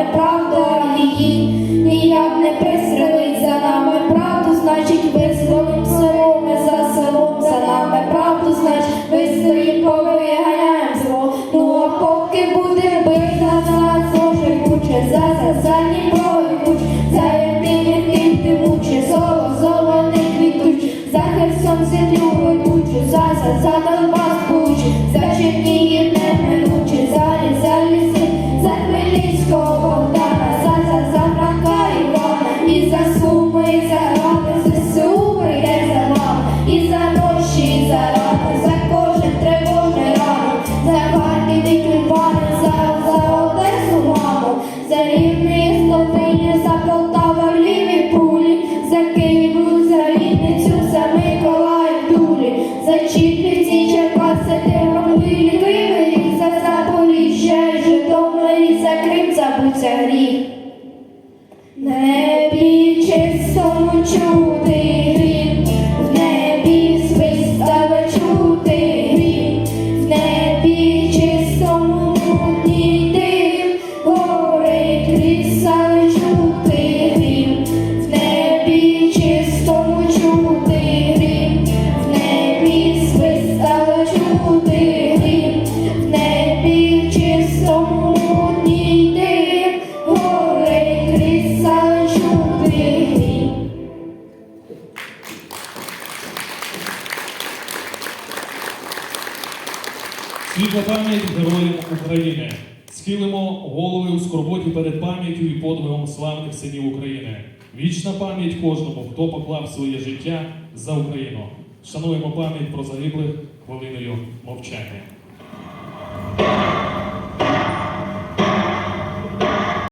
За нами правда, її ніяк не пристрелить за нами правду, значить визволим село, ми за селом, за нами правду, значить вистоїм, повиганяєм зло, ну а поки будем бити за зложи куче, за за за Дніпро і куч, за єдині ти муче, золо, золо не квітуч, за Херсон землю ведучу, за за за Донбас кучу, за Чернігів Словині, за Полтава, Львів і Пулі, за Київ, за Миколаїв, Дулі, за Чіпівці, Черкаси, Тернопіль, Кривий, за Запоріжжя, Житомир, за Крим, за Буцярі. Небі чистому чути Світла пам'ять героям України. Схилимо голови у скорботі перед пам'яттю і подвигом славних синів України. Вічна пам'ять кожному, хто поклав своє життя за Україну. Шануємо пам'ять про загиблих хвилиною мовчання.